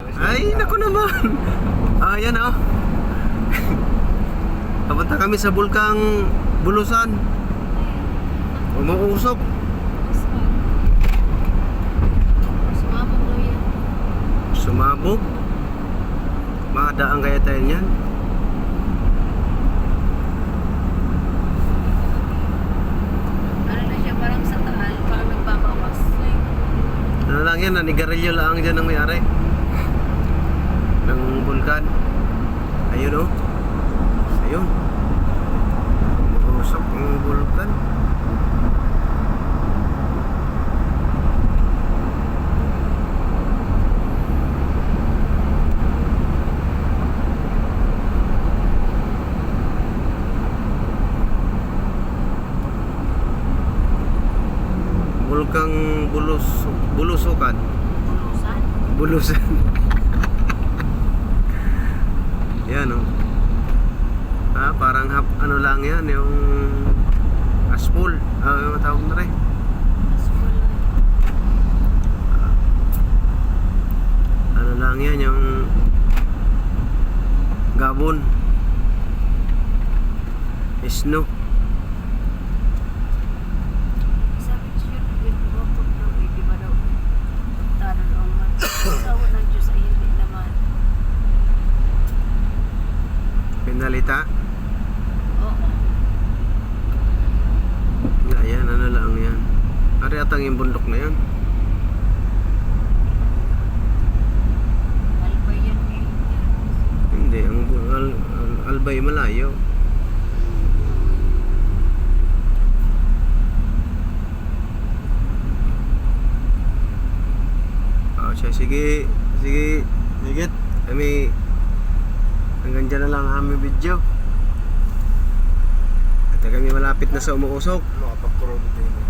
Ay, naku naman. Ah, yan oh. Kami sa bulkang Bulusan. Umuusok. Sumabog daw yan. Sumabog. Makadaan kaya tayo niyan. Ano na siya, parang sa taal, parang nagbabawas. Ano lang yan, nanigarilyo lang dyan ang mayari. Ng bulkan. Ayun oh. Ayun. Umuusok ang bulkan. Bulkang bulus bulusukan. Bulusan. Bulusan. yan oh. Ah, parang hap, ano lang yan, yung aspul. Ah, yung tawag na rin. Aspol. Ano lang yan, yung gabon. Snow. Sabi siya, with robot daw, eh, di ba daw? Taron ang man. Sawa ng Diyos ay hindi naman. Pinalita. Oo. Nga yan, ano lang yan. Atang yung bundok na yan. Alba yan eh. Hindi, ang al, al, albay malayo. Oh, siya, sige, sige, sige, kami, hanggang dyan na lang ang aming video. At kami malapit na sa umuusok. Makapagkaroon din.